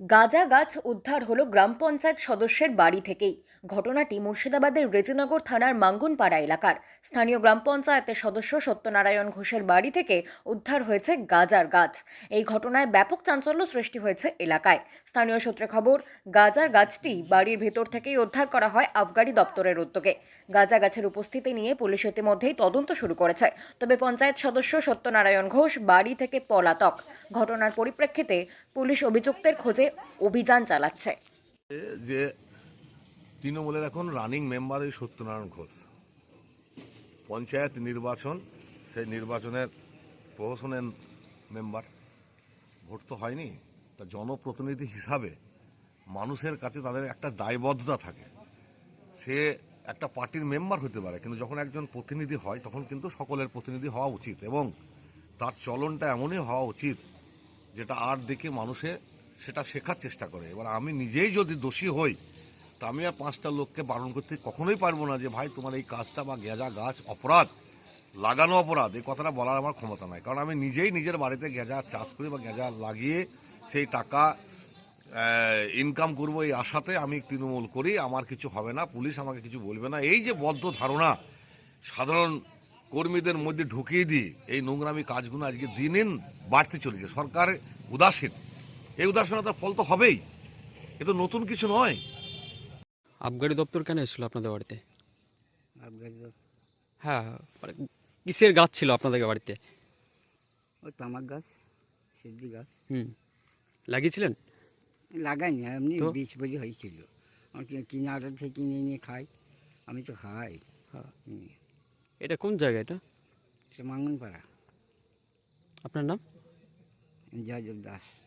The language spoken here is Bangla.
গাঁজা গাছ উদ্ধার হলো গ্রাম পঞ্চায়েত সদস্যের বাড়ি থেকেই। ঘটনাটি মুর্শিদাবাদের রেজিনগর থানার মাঙ্গুনপাড়া এলাকার। স্থানীয় গ্রাম পঞ্চায়েতের সদস্য সত্যনারায়ণ ঘোষের বাড়ি থেকে উদ্ধার হয়েছে গাজার গাছ। এই ঘটনায় ব্যাপক চাঞ্চল্য সৃষ্টি হয়েছে এলাকায়। স্থানীয় সূত্রে খবর, গাজার গাছটি বাড়ির ভেতর থেকেই উদ্ধার করা হয় আবগারি দপ্তরের উদ্যোগে। গাজা গাছের উপস্থিতি নিয়ে পুলিশ ইতিমধ্যেই তদন্ত শুরু করেছে। তবে পঞ্চায়েত সদস্য সত্যনারায়ণ ঘোষ বাড়ি থেকে পলাতক। ঘটনার পরিপ্রেক্ষিতে পুলিশ অভিযুক্তের খোঁজে অভিযান চালাচ্ছে। যে তৃণমূলের এখন রানিং মেম্বার ওই সত্যনারায়ণ ঘোষ। পঞ্চায়েত নির্বাচন, সেই নির্বাচনের প্রহসনের মেম্বার ভোট তো হয়নি, তা জনপ্রতিনিধি হিসাবে মানুষের কাছে তাদের একটা দায়বদ্ধতা থাকে। সে একটা পার্টির মেম্বার হতে পারে, কিন্তু যখন একজন প্রতিনিধি হয়, তখন কিন্তু সকলের প্রতিনিধি হওয়া উচিত এবং তার চলনটা এমনই হওয়া উচিত যেটা আর দেখে মানুষে সেটা শেখার চেষ্টা করে। এবার আমি নিজেই যদি দোষী হই, তা আমি আর পাঁচটা লোককে বারণ করতে কখনোই পারব না যে, ভাই, তোমার এই কাজটা বা গেঁজা গাছ অপরাধ, লাগানো অপরাধ, এই কথাটা বলার আমার ক্ষমতা নাই। কারণ আমি নিজেই নিজের বাড়িতে গেঁজা চাষ করি বা গেঁজা লাগিয়ে সেই টাকা ইনকাম করব এই আশাতে আমি তৃণমূল করি, আমার কিছু হবে না, পুলিশ আমাকে কিছু বলবে না। এই যে বদ্ধ ধারণা, সাধারণ কর্মীদের মধ্যে ঢুকিয়ে দিয়ে এই নোংরামি কাজগুলো আজকে দিন দিন বাড়তে চলেছে। সরকার উদাসীন। এই উদাসীনতার ফল তো হবেই। এ তো নতুন কিছু নয়। আবগারি দপ্তর কেন এসেছিল আপনাদের বাড়িতে? আবগারি তো হ্যাঁ মানে কিসের গাছ ছিল আপনাদের বাড়িতে? ওই তামাক গাছ সিদ্ধি গাছ। হুম। লাগিয়েছিলেন? লাগাইনি এমনি তো? বীজ বলি হয়েছিল। আমার কি- কিনে আটা থেকে কিনে নিয়ে খাই আমি তো খাই। হ্যাঁ। হুম। এটা কোন জায়গা এটা? সে মাঙ্গনপাড়া। আপনার নাম? জয়দেব দাস।